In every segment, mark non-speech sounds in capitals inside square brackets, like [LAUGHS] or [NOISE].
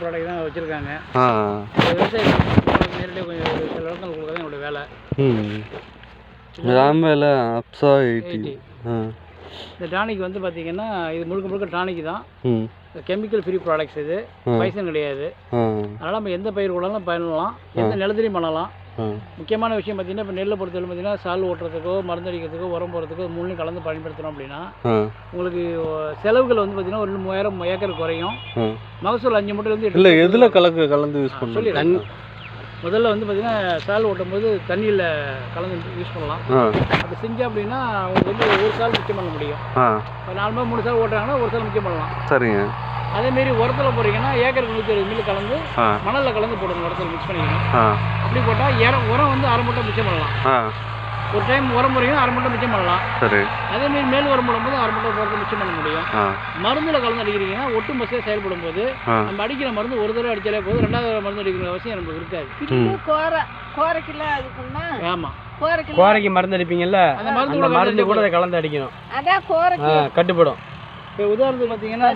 Product தான் வச்சுருக்காங்க. விவசாயம் நேரடியாக கொஞ்சம் சில இடங்கள் கொடுக்க தான் என்னோட வேலை. ம். ராம்பேல அப்சா எயிட்டி 80. ஆ. இந்த டானிக் வந்து பார்த்தீங்கன்னா இது முழுக்க முழுக்க டானிக் தான். கெமிக்கல் ஃப்ரீ ப்ராடக்ட்ஸ் இது. பைசன் கிடையாது. அதனால் நம்ம எந்த பயிர் கூடலாம் பண்ணலாம் எந்த நிலத்திலையும் பண்ணலாம். முக்கியமான விஷயம் பார்த்தீங்கன்னா இப்போ நெல்லை பொறுத்தவரை பார்த்தீங்கன்னா சால் ஓட்டுறதுக்கோ மருந்து அடிக்கிறதுக்கோ உரம் போடுறதுக்கோ மூணையும் கலந்து பயன்படுத்துகிறோம் அப்படின்னா உங்களுக்கு செலவுகள் வந்து பார்த்தீங்கன்னா ஒரு மூவாயிரம் ஏக்கர் குறையும். மகசூல் அஞ்சு மூட்டையிலேருந்து இல்லை எதில் கலக்கு கலந்து யூஸ் சொல்லிடுறேன். முதல்ல வந்து பார்த்தீங்கன்னா சால் ஓட்டும் போது தண்ணியில் கலந்து யூஸ் பண்ணலாம். அப்படி செஞ்சோம் அப்படின்னா உங்களுக்கு வந்து ஒரு சால் மிச்சம் பண்ண முடியும். இப்போ நாலு மூணு சால் ஓட்டுறாங்கன்னா ஒரு சால் மிச்சம் பண்ணலாம். சரிங்க. அதேமாரி உரத்தில் போடுறீங்கன்னா ஏக்கருக்கு நூற்றி இருபது மில்லு கலந்து மணலில் கலந்து போடுங்க உரத்தில் மிக்ஸ் பண்ணிக்கணும். அப்படி போட்டால் இற உரம் வந்து அரை மூட்டை மிச்சம் பண்ணலாம். ஒரு டைம் உரம் போடுறீங்கன்னா அரை மூட்டை மிச்சம் பண்ணலாம். சரி. அதேமாரி மேல் உரம் போடும்போது அரை மூட்டை உரத்தை மிச்சம் பண்ண முடியும். மருந்தில் கலந்து அடிக்கிறீங்கன்னா ஒட்டு மசியாக செயல்படும் போது நம்ம அடிக்கிற மருந்து ஒரு தடவை அடிச்சாலே போதும். ரெண்டாவது தடவை மருந்து அடிக்கிற அவசியம் நமக்கு இருக்காது. கோரை கோரைக்கெல்லாம் அதுக்குன்னா ஆமாம் கோரைக்கு மருந்து அடிப்பீங்கல்ல? அந்த மருந்து கூட மருந்து கூட அதை கலந்து அடிக்கணும். கட்டுப்படும். இப்போ உதாரணத்துக்கு பார்த்தீங்கன்னா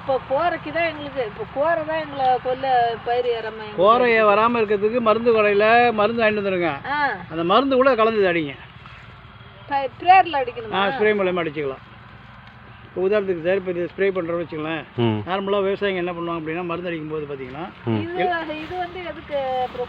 இப்போ கோரைக்கு தான் எங்களுக்கு இப்போ கோரை தான் எங்களை கொல்ல பயிர் இறமை கோரையை வராமல் இருக்கிறதுக்கு மருந்து கடையில் மருந்து வாங்கிட்டு வந்துருங்க. ஆ. அந்த மருந்து கூட கலந்து அடிங்க. பிரேயரில் அடிக்கணுமா? ஸ்ப்ரே மூலயமா அடிச்சுக்கலாம். இப்போ உதாரணத்துக்கு சார் இப்போ இது ஸ்ப்ரே பண்ணுறோம்னு வச்சுக்கலாம் நார்மலாக விவசாயிங்க என்ன பண்ணுவாங்க அப்படின்னா மருந்து அடிக்கும் போது பார்த்தீங்கன்னா இது வந்து எதுக்கு? அப்புறம்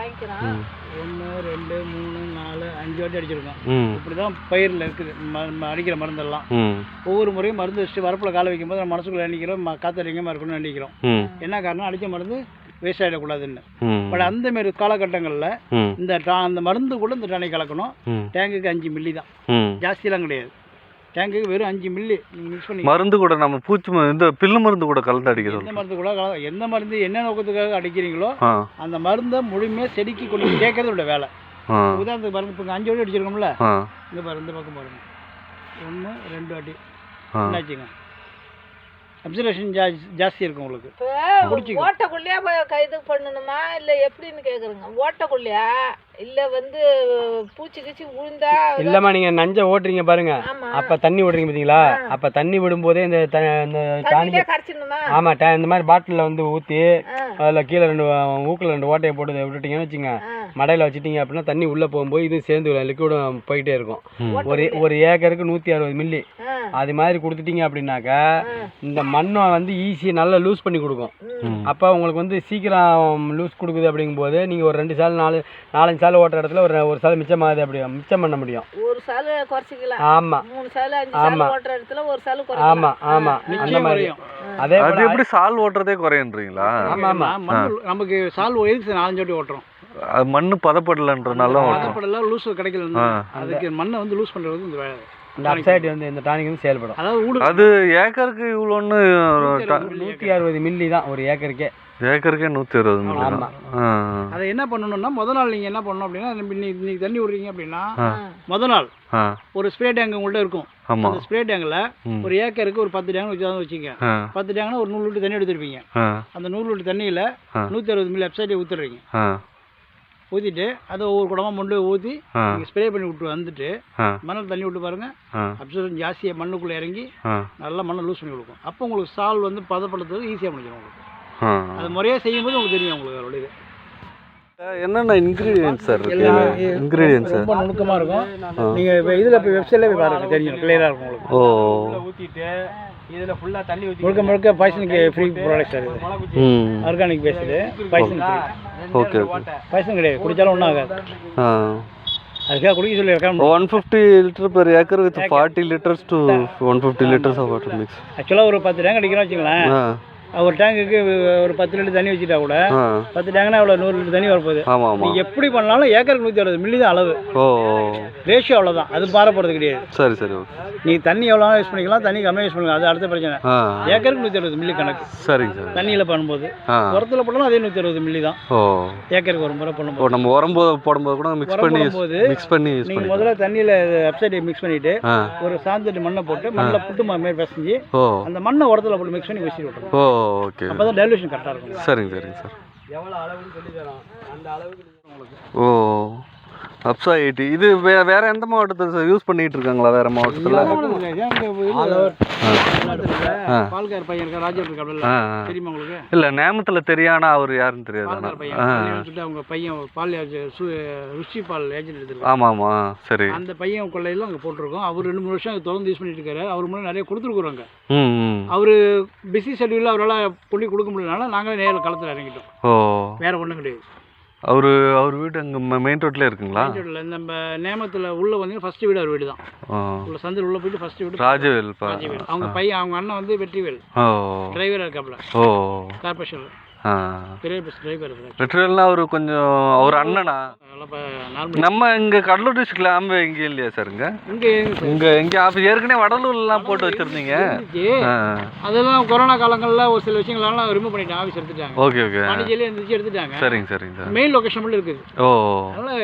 வாங்கிக்கிறோம். ஒன்று ரெண்டு மூணு நாலு அஞ்சு வாட்டி அடிச்சிருக்கோம். இப்படி தான் பயிரில் இருக்குது. ம ம- அடிக்கிற மருந்தெல்லாம். ஒவ்வொரு முறையும் மருந்து வச்சுட்டு வரப்பில் காலை வைக்கும்போது நம்ம மனசுக்குள்ள நினைக்கிறோம் அடிக்காமல் இருக்கணும்னு நினைக்கிறோம். என்ன காரணம்? அடித்த மருந்து வேஸ்ட் ஆகிடக்கூடாதுன்னு பட் அந்த மாரி காலகட்டங்களில் இந்த அந்த மருந்து கூட இந்த டானிக் கலக்கணும். டேங்குக்கு அஞ்சு மில்லி தான். ஜாஸ்தியெல்லாம் கிடையாது. டேங்குக்கு வெறும் அஞ்சு மில்லி. நீங்கள் மிக்ஸ் பண்ணி மருந்து கூட நம்ம பூச்சி ம- இந்த பில்லு மருந்து கூட கலந்து அடிக்க எந்த சொல்றோம் மருந்து கூட கல- எந்த மருந்து என்ன நோக்கத்துக்காக அடிக்கிறீங்களோ ஆ. அந்த மருந்தை முழுமையாக செடிக்கு கொண்டு போய் கேட்கறது உள்ள வேலை. ஆ. உதாரணத்துக்கு பாருங்க இப்போ அஞ்சு வாட்டி அடிச்சிருக்கோம்ல ஆ. இங்கே பாருங்க இந்த பக்கம் பாருங்க. ஒன்று ரெண்டு வாட்டி ஆ. என்னாச்சுங்க? அப்சர்வேஷன் ஜாஸ்தி இருக்கும் உங்களுக்கு. ஓட்டக்குள்ளேயே போய் கைது பண்ணணுமா? இல்லை எப்படின்னு கேட்குறேங்க ஓட்டக்குள்ளேயா? இல்லை வந்து பூச்சி கீச்சி விழுந்தா இல்லம்மா நீங்க நஞ்ச ஓட்டுறீங்க பாருங்க. அப்ப தண்ணி விடுறீங்க பாத்தீங்களா? அப்ப தண்ணி விடும்போதே இந்த த- இந்த டானிக் தண்ணியிலே கரைச்சிடணுமா? ஆமா டே- இந்த மாதிரி பாட்டிலில் வந்து ஊற்றி அதில் கீழே ரெண்டு ஊக்குல ரெண்டு ஓட்டையை போட்டு இதை விட்டுட்டீங்கன்னு வச்சுங்க மடையில் வச்சுட்டீங்க அப்படின்னா தண்ணி உள்ளே போகும்போது இது சேர்ந்து லிக்விடும் போயிட்டே இருக்கும். ஒரு ஒரு ஏக்கருக்கு நூற்றி அறுபது மில்லி அது மாதிரி கொடுத்துட்டீங்க அப்படின்னாக்கா. இந்த மண்ணை வந்து ஈஸியாக நல்லா லூஸ் பண்ணி கொடுக்கும். அப்போ உங்களுக்கு வந்து சீக்கிரம் லூஸ் கொடுக்குது அப்படிங்கும்போது நீங்கள் ஒரு ரெண்டு சால் நாலு நாலஞ்சு சால் ஓட்டுற இடத்துல ஒரு ஒரு சால் மிச்சமாகுது அப்படி மிச்சம் பண்ண முடியும் ஒரு சாலு குறைச்சிக்கலாம் ஆமாம் மூணு சாலு அஞ்சு சாலு ஆமா. ஓட்டுற இடத்துல ஒரு சாலு குறைக்கலாம் ஆமாம் ஆமாம் அந்த மாதிரி அதே அது எப்படி சால் ஓட்டுறதே குறையன்றீங்களா ஆமா, ஆமா. நான் மருந்து நமக்கு சால்வ் எதுக்கு நாலஞ்சு வாட்டி ஓட்டுறோம் அது மண்ணு பதப்படலன்றனால ஓட்டுறோம். பதப்படலாம் லூஸ் கிடைக்கல. அதுக்கு மண்ணை வந்து லூஸ் பண்ணுறது இந்த வேலை இந்த அப்சைட் வந்து இந்த டானிக் வந்து செயல்படும். அதாவது அது ஏக்கருக்கு இவ்வளோன்னு நூற்றி அறுபது மில்லி தான் ஒரு ஏக்கருக்கே. ஏக்கருக்கே நூற்றி அறுபது மில்லி. தான். அதை என்ன பண்ணணும்னா முத நாள் நீங்கள் என்ன பண்ணணும் அப்படின்னா இன்னைக்கு தண்ணி விடுறீங்க அப்படின்னா ஆ. முத நாள் ஒரு ஸ்ப்ரே டேங்க் உங்கள்ட்ட இருக்கும். ஆமாம் அந்த ஸ்ப்ரே டேங்கில் ஒரு ஏக்கருக்கு ஒரு பத்து டேங்க் வச்சு வச்சுங்க. பத்து டேங்க்னா ஒரு நூறு லிட்டர் தண்ணி எடுத்துருப்பீங்க. அந்த நூறு லிட்டர் தண்ணியில். நூற்றி அறுபது மில்லி வெப்சைட்டை ஊற்றுறீங்க ஊற்றிட்டு அதை ஒவ்வொரு குடமாக போய் ஊற்றி நீங்கள் ஸ்ப்ரே பண்ணி விட்டு வந்துட்டு ஆ. மணல் தண்ணி விட்டு பாருங்கள் ஆ. அப்சர்வன் ஜாஸ்தியாக மண்ணுக்குள்ளே இறங்கி நல்லா மண்ணை லூஸ் பண்ணி கொடுக்கும். அப்போ உங்களுக்கு சால் வந்து பதப்படுத்துறது ஈஸியாக முடிஞ்சிடும் உங்களுக்கு. அது முறையாக செய்யும்போது உங்களுக்கு தெரியும் உங்களுக்கு அதோட இது. என்னென்ன இன்க்ரீடியன்ஸ் சார் இருக்கு? இன்க்ரீடியன்ஸ் ரொம்ப நுணுக்கமாக இருக்கும். நீங்கள் இப்போ இதில் இப்போ வெப்சைட்டில் போய் பாருங்க தெரியும் கிளியராக இருக்கும் உங்களுக்கு. ஓ. ஊற்றிட்டு இதில் ஃபுல்லாக தண்ணி ஊற்றி முழுக்க முழுக்க பாய்சனுக்கு ஃப்ரீ ப்ராடக்ட் சார் இது. Organic based poison free okay okay கிடையாது குடித்தாலும் ஒன்றும் ஆகாது. ஆ. அதுக்காக குடிக்க சொல்லி one fifty litre per acre with forty litres to one fifty litres of water mix ஆக்சுவலாக ஒரு பத்து டேங்க் அடிக்கிறோம் வச்சுங்களேன் ஆ. ஒரு டேங்குக்கு ஒரு பத்து லிட்டர் தண்ணி வச்சுட்டா கூட பத்து டேங்க்னா அவ்வளோ நூறு லிட்டர் தண்ணி வரப்போகுது. ஆமாம் ஆமாம் எப்படி பண்ணாலும் ஏக்கருக்கு நூற்றி அறுபது மில்லி தான் அளவு. ஓ ரேஷியோ அவ்வளோதான் அது போகிறது கிடையாது. சரி சரி நீங்கள் தண்ணி எவ்வளோ யூஸ் பண்ணிக்கலாம் தண்ணி கம்மியாக யூஸ் பண்ணிக்கலாம். அது அடுத்த பிரச்சனை. ஏக்கருக்கு நூற்றி அறுபது மில்லி கணக்கு. சரிங்க சார். தண்ணியில் பண்ணும்போது. உரத்தில் போட்டாலும் அதே நூற்றி அறுபது மில்லி தான். ஓ. ஏக்கருக்கு ஒரு முறை பண்ணும்போது. நம்ம உரம் போ போடும்போது கூட மிக்ஸ் பண்ணி மிக்ஸ் பண்ணி யூஸ் நீங்கள் முதல்ல தண்ணியில் வெப்சைட்டை மிக்ஸ் பண்ணிவிட்டு ஆ. ஒரு சாந்தட்டு மண்ணை போட்டு மண்ணில் புட்டு மாதிரி பிசைஞ்சு அந்த மண்ணை உரத்தில் போட்டு மிக்ஸ் பண்ணி வச்சு விட்டுருணும் ஓ. ஓகே. அப்போ தான் டைலூஷன் கரெக்டாக இருக்கும். சரிங்க சரிங்க சார். எவ்வளோ அளவுன்னு சொல்லி தரோம் அந்த அளவுக்கு ஓ அப்சா எயிட்டி இது வே வேற எந்த மாவட்டத்தில் சார் யூஸ் பண்ணிட்டு இருக்காங்களா வேற மாவட்டத்தில்? உங்களுக்கு? இல்லை நேமத்தில் தெரியானா அவர் யாருன்னு தெரியாது அவங்க பையன் பால் ருஷி பால் ஏஜென்ட் எடுத்திருக்காங்க ஆமாம் ஆமாம் சரி. அந்த பையன் கொள்ளையில அங்கே போட்டிருக்கோம். அவர் ரெண்டு மூணு வருஷம் தொடர்ந்து யூஸ் பண்ணிட்டு இருக்காரு. அவர் மூலம் நிறைய கொடுத்துருக்குறோங்க அவர் பிஸி ஷெட்யூலில் அவரால் புள்ளி கொடுக்க முடியலனால நாங்களே நேரில் களத்தில் இறங்கிட்டோம். ஓ. வேற ஒன்றும் கிடையாது. அவர் அவர் வீடு அங்கே மெயின் ரோட்ல இருக்குங்களா? ரோட்டில் நம்ம நேமத்தில் உள்ள வந்து ஃபர்ஸ்ட் வீடு அவர் வீடு தான் உள்ள சந்தில் உள்ள போயிட்டு ஃபர்ஸ்ட் வீடு ராஜவேல் ராஜவேல். அவங்க பையன் அவங்க அண்ணன் வந்து வெற்றிவேல். ஓ. டிரைவராக இருக்காப்புல. ஓ. கார்பரேஷனில் பெரிய பஸ் டிரைவர் அவர் கொஞ்சம் அவர் அண்ணனா? நம்ம இங்கே கடலூர் டிஸ்ட்ரிக்ட்ல ஆம்பே எங்கேயும் இல்லையா சார் இங்கே? இங்கே இங்கே எங்கே ஆஃபீஸ் ஏற்கனவே வடலூர்லாம் போட்டு வச்சுருந்தீங்க. அதெல்லாம் கொரோனா காலங்களில் ஒரு சில விஷயங்களெல்லாம் ரிமூவ் பண்ணிட்டு ஆஃபீஸ் எடுத்துட்டாங்க. ஓகே ஓகே பாண்டிச்சேரியிலே இருந்துச்சு எடுத்துட்டாங்க. சரிங்க சரிங்க சார் மெயின் லொகேஷன் மட்டும் இருக்குது. ஓ. அதனால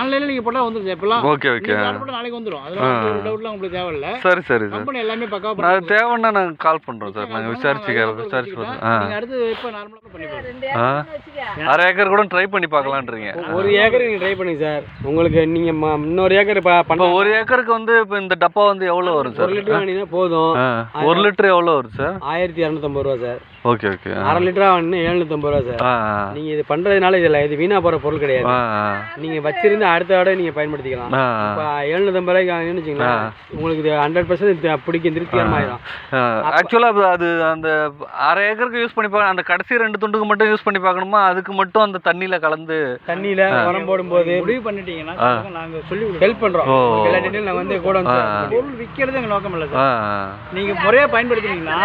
ஆன்லைனில் நீங்கள் போட்டால் வந்துருச்சு இப்போலாம் ஓகே ஓகே நாளைக்கு வந்துடும் அதெல்லாம் டவுட்லாம் உங்களுக்கு தேவையில்ல. சரி சரி கம்பெனி எல்லாமே பக்காவாக நான் தேவைன்னா நாங்கள் கால் பண்ணுறோம் சார் நாங்கள் விசாரிச்சு விசாரிச்சு நீங்கள் அடுத்து இப்போ நார்மலாக ஆ. அரை ஏக்கர் கூட ட்ரை பண்ணி பார்க்கலான்றீங்க. ஒரு ஏக்கர் நீங்கள் ட்ரை பண்ணுங்க சார். உங்களுக்கு நீங்கள் ம- இன்னொரு ஏக்கர் இப்போ பண்ண ஒரு ஏக்கருக்கு வந்து இப்போ இந்த டப்பா வந்து எவ்வளோ வரும் ஒரு சார்? லிட்டர் வாங்கினீங்கன்னா போதும். ஒரு லிட்டர் எவ்வளோ வரும் சார்? ஆயிரத்தி இரநூத்தம்பது ரூபா சார். Okay okay. அரை லிட்டரா வாங்கினா எழுநூத்தம்பது ரூபா சார். ஆ நீங்கள் இது பண்ணுறதுனால இதில் இது வீணாக போகிற பொருள் கிடையாது. நீங்கள் வச்சிருந்து அடுத்த தடவை நீங்கள் பயன்படுத்திக்கலாம். எழுநூத்தம்பது ரூபாய்க்கு வாங்கினு வச்சுங்களேன் உங்களுக்கு இது ஹண்ட்ரட் பர்சன்ட் பிடிக்கும் திருப்திகரமாயிடும் ஆக்சுவலாக அது அந்த அரை ஏக்கருக்கு யூஸ் பண்ணி பார்க்க அந்த கடைசி ரெண்டு துண்டுக்கு மட்டும் யூஸ் பண்ணி பார்க்கணுமா அதுக்கு மட்டும் அந்த தண்ணியில் கலந்து தண்ணியில் உரம் போடும்போது முடிவு பண்ணிட்டீங்கன்னா ஆ. நாங்கள் சொல்லி ஹெல்ப் பண்ணுறோம் ஓ. எல்லா டீட்டெயில் வந்து கூட வந்து. பொருள் விற்கிறது எங்கள் நோக்கம் இல்லை சார். நீங்கள் முறையாக பயன்படுத்துனீங்கன்னா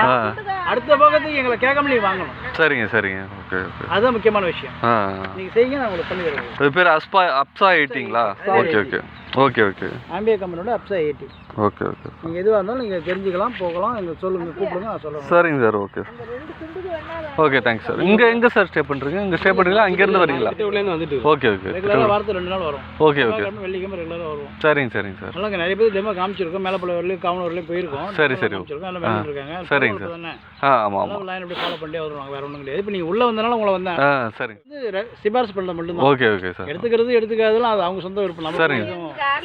அடுத்த பக்கத்துக்கு எங்களை கேட்காம நீங்கள் வாங்கணும். சரிங்க சரிங்க. ஓகே ஓகே அதுதான் முக்கியமான விஷயம். ஆ நீங்கள் செய்யுங்க நான் உங்களுக்கு பண்ணி தருவேன். அது பேர் அஸ்பா அப்சா எயிட்டிங்களா ஓகே ஓகே ஓகே ஓகே ஆம்பியா கம்பெனியோட அப்சா எயிட்டி ஓகே ஓகே நீங்கள் எதுவாக இருந்தாலும் நீங்கள் தெரிஞ்சுக்கலாம் போகலாம் எங்களுக்கு சொல்லுங்கள் கூப்பிடுங்க நான் சரிங்க sir okay okay thanks sir இங்கே எங்கே சார் ஸ்டே பண்ணுறீங்க இங்கே ஸ்டே பண்ணுறீங்களா அங்கேருந்து வரீங்களா? அடுத்த ஊர்லேருந்து வந்துட்டு. ஓகே ஓகே ரெகுலராக வாரத்தில் ரெண்டு நாள் வரும். ஓகே ஓகே வெள்ளிக்கிழமை ரெகுலராக வருவோம். சரிங்க சரிங்க சார் நல்லா நிறைய பேர் டெமோ காமிச்சிருக்கோம். மேலப்பள்ள வரலையும் வரலையும் போயிருக்கோம். சரி, சரி. இருக்காங்க. சரிங்க தானே ஆ ஆமாம் ஆமாம் லைன் அப்படி ஃபாலோ பண்ணி வருவாங்க. வேற ஒன்றும் கிடையாது. இப்போ நீங்கள் உள்ளே வந்தனால உங்களை வந்தேன். ஆ சரிங்க. வந்து சிபாரிசு பண்ணுறது மட்டும்தான். Okay okay sir. எடுத்துக்கிறது எடுத்துக்காதெல்லாம் அது அவங்க சொந்த விருப்பம். சரிங்க.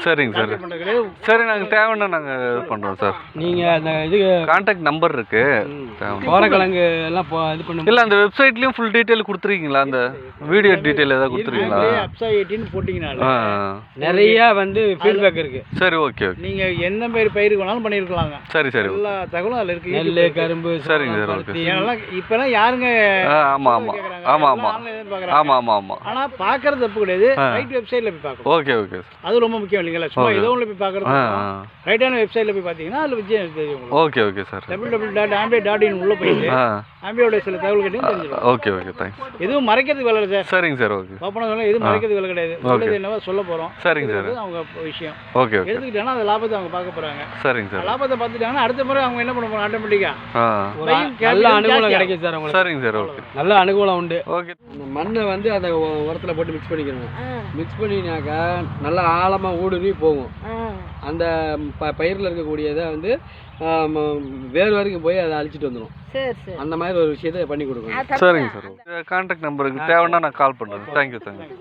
சரிங்க சார். சரி நாங்கள் தேவைன்னா நாங்கள் இது பண்ணுறோம் சார். நீங்கள் அந்த இது கான்டாக்ட் நம்பர் இருக்கு. கோரக்கிழங்கு எல்லாம் இது பண்ணும் இல்லை அந்த வெப்சைட்லேயும் ஃபுல் டீட்டெயில் கொடுத்துருக்கீங்களா? அந்த வீடியோ டீட்டெயில் ஏதாவது கொடுத்துருக்கீங்களா? அப்சா எயிட்டின்னு போட்டிங்கனால நிறைய வந்து ஃபீட்பேக் இருக்கு. சரி ஓகே ஓகே. நீங்கள் எந்த மாதிரி பயிருக்கு வேணாலும் பண்ணியிருக்கலாங்க சரி சரி எல்லா தகவலும் அதில் இருக்கு. நெல் கரும்பு சரிங்க சார். ஏன்னா இப்போலாம் யாருங்க ஆ ஆமாம் ஆமாம். ஆமாம் ஆமாம். ஆமாம் ஆமாம் ஆமாம் ஆனா பார்க்கறது தப்பு கிடையாது. ரைட் வெப்சைட்ல போய் பார்க்கணும் ஓகே ஓகே சார் அது ரொம்ப முக்கியம் இல்லைங்களா? சும்மா. ஏதோ ஒன்று போய் பார்க்கறது ரைட்டான வெப்சைட்ல போய் பார்த்தீங்கன்னா அதில் விஜயம் தெரியும் உங்களுக்கு okay okay sir W W dot ஆம்பியா dot in உள்ள போயிட்டு ஆ. ஆம்பியோட சில தகவல் கேட்டு தெரிஞ்சிடும் ஓகே ஓகே தேங்க்ஸ் எதுவும் மறைக்கிறதுக்கு வேலை சார் சரிங்க சார் ஓகே ஓப்பனாக சொல்ல எதுவும் மறைக்கிறதுக்கு வேலை கிடையாது. உள்ளது என்னவோ சொல்ல போகிறோம் சரிங்க சார் அவங்க விஷயம். ஓகே ஓகே எடுத்துக்கிட்டாங்கன்னா அது லாபத்தை அவங்க பார்க்க போகிறாங்க சரிங்க சார் லாபத்தை பார்த்துட்டாங்கன்னா அடுத்த முறை அவங்க என்ன பண்ண போகிறாங்க ஆட்டோமேட்டிக்காக நல்ல அனுகூலம் கிடைக்கும் சார் உங்களுக்கு. சரிங்க சார் ஓகே நல்ல அனுகூலம் உண்டு. ஓகே மண்ணை வந்து அந்த உரத்துல போட்டு மிக்ஸ் பண்ணிக்கணும். மிக்ஸ் பண்ணினாக்கா நல்லா ஆழமா ஊடுருவி போகும். அந்த ப பயிரில் இருக்கக்கூடியதை வந்து ஆம், வேர் வரைக்கும் போய் அதை அழிச்சிட்டு வந்துடும் சரி சரி. அந்த மாதிரி ஒரு விஷயத்தை பண்ணி கொடுக்கணும். சரிங்க. சார். கான்டாக்ட் நம்பருக்கு தேவைன்னா நான் கால் பண்ணுறேன். தேங்க்யூ தேங்க்யூ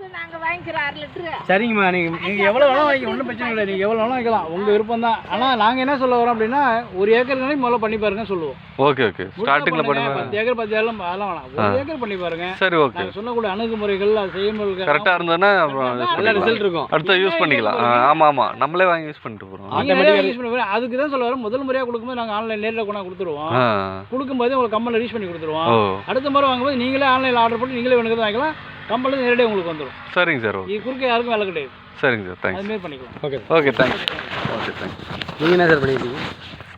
சரிங்கம்மா நீங்கள் நீங்கள் எவ்வளோ வேணாலும் வாங்கி ஒன்றும் பிரச்சனை இல்லை. நீங்கள் எவ்வளோ வேணாலும் வைக்கலாம் உங்கள் விருப்பம் தான். ஆனால் நாங்கள் என்ன சொல்ல வரோம் அப்படின்னா ஒரு ஏக்கர் முதல்ல பண்ணி பாருங்கன்னு சொல்லுவோம். ஓகே ஓகே ஸ்டார்டிங்கில் பண்ணுங்க, பத்து ஏக்கர் பத்து ஏக்கர் அதெல்லாம் வேணாம். ஒரு ஏக்கர் பண்ணி பாருங்க. சரி ஓகே சொல்லக்கூடிய அணுகுமுறைகள் அது செய்முறைகள் கரெக்டாக இருந்ததுன்னா நல்ல. ரிசல்ட் இருக்கும். அடுத்து யூஸ் பண்ணிக்கலாம். ஆ, ஆமா ஆமா. நம்மளே வாங்கி யூஸ் பண்ணிட்டு பாருங்க. அதுக்கு தான் சொல்ல வரோம். முதல் முறையாக கொடுக்கும்போது நாங்கள் ஆன்லைன் நேரில் கொண்டா கொடுத்துருவோம். கொடுக்கும்போது உங்களுக்கு கம்பெனியில் ரீச் பண்ணி கொடுத்துருவோம். அடுத்த முறை வாங்கும்போது நீங்களே ஆன்லைனில் ஆர்டர் பண்ணி நீங்களே வேணுங்கிறது வாங்கிக்கலாம். கம்பெனியில் நேரடியாக உங்களுக்கு வந்துடும் சரிங்க சார் ஓகே. இது குறுக்க யாருக்கும் வேலை கிடையாது. சரிங்க சார் தேங்க்ஸ் அதுமாரி பண்ணிக்கலாம். Okay okay thanks okay thanks நீங்கள் என்ன சார் பண்ணிக்கிட்டீங்க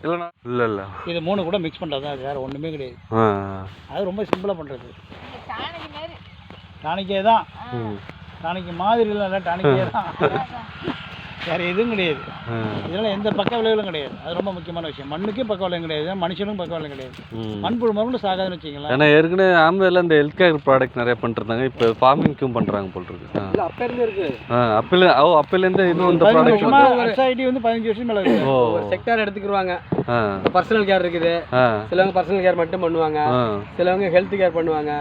இல்லைண்ணா. இல்லை இல்லை. இது மூணு கூட மிக்ஸ் பண்ணுறது தான் அது வேறு ஒன்றுமே கிடையாது. அது ரொம்ப சிம்பிளாக பண்ணுறது டானிக்கே தான். டானிக்கு மாதிரி இல்லை டானிக்கே தான். [LAUGHS] வேறு எதுவும் கிடையாது. இதனால் எந்த பக்க விளைவுகளும் கிடையாது. அது ரொம்ப முக்கியமான விஷயம். மண்ணுக்கும் பக்க விளைவு கிடையாது. மனுஷனுக்கும் பக்க விளைவு கிடையாது. மண்புழு மருந்து சாகாதுன்னு வச்சுங்களேன் ஏன்னா ஏற்கனவே ஆம்பேல இந்த ஹெல்த் கேர் ப்ராடக்ட் நிறைய பண்ணிருந்தாங்க இப்போ ஃபார்மிங்க்கும் பண்ணுறாங்க போல் இருக்கு. அப்போ இருந்து இருக்குது ஆ அப்பல ஓ அப்பலேருந்து இன்னும் இந்த பதினஞ்சு ப்ராடக்ட் வந்து பதினஞ்சு வருஷம் மேலே இருக்கு. ஓ. ஒரு செக்டார் எடுத்துக்கிருவாங்க. ஆ. பர்சனல் கேர் இருக்குது. சிலவங்க பர்சனல் கேர் மட்டும் பண்ணுவாங்க. சிலவங்க ஹெல்த் கேர் பண்ணுவாங்க.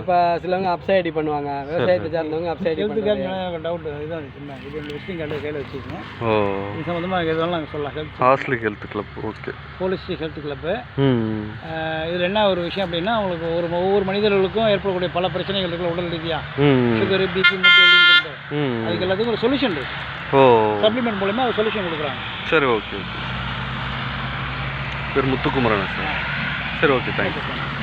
இப்போ சிலவங்க அப்சைடி பண்ணுவாங்க. விவசாயத்தை சார்ந்தவங்க அப்சைடி ஹெல்த் கேர் டவுட் இதுதான் சின்ன இது விசிட்டிங் கார்டு கையில் வச்சுக்கோங்க ஓ. இது சம்மந்தமாக எது வேணாலும் நாங்கள் சொல்லலாம் health ஹாஸ்லிக் health club okay police health club இதில் என்ன ஒரு விஷயம் அப்படின்னா அவங்களுக்கு ஒரு ஒவ்வொரு மனிதர்களுக்கும் ஏற்படக்கூடிய பல பிரச்சனைகள் இருக்குல்ல உடல் ரீதியாக சுகர் பிபி மூட்டு அதுக்கு எல்லாத்துக்கும் ஒரு சொல்யூஷன் இருக்கு. ஓ. சப்ளிமெண்ட் மூலமா ஒரு சொல்யூஷன் கொடுக்குறாங்க. சரி ஓகே ஓகே பேர் முத்துக்குமரன் சார். சரி ஓகே தேங்க்யூ.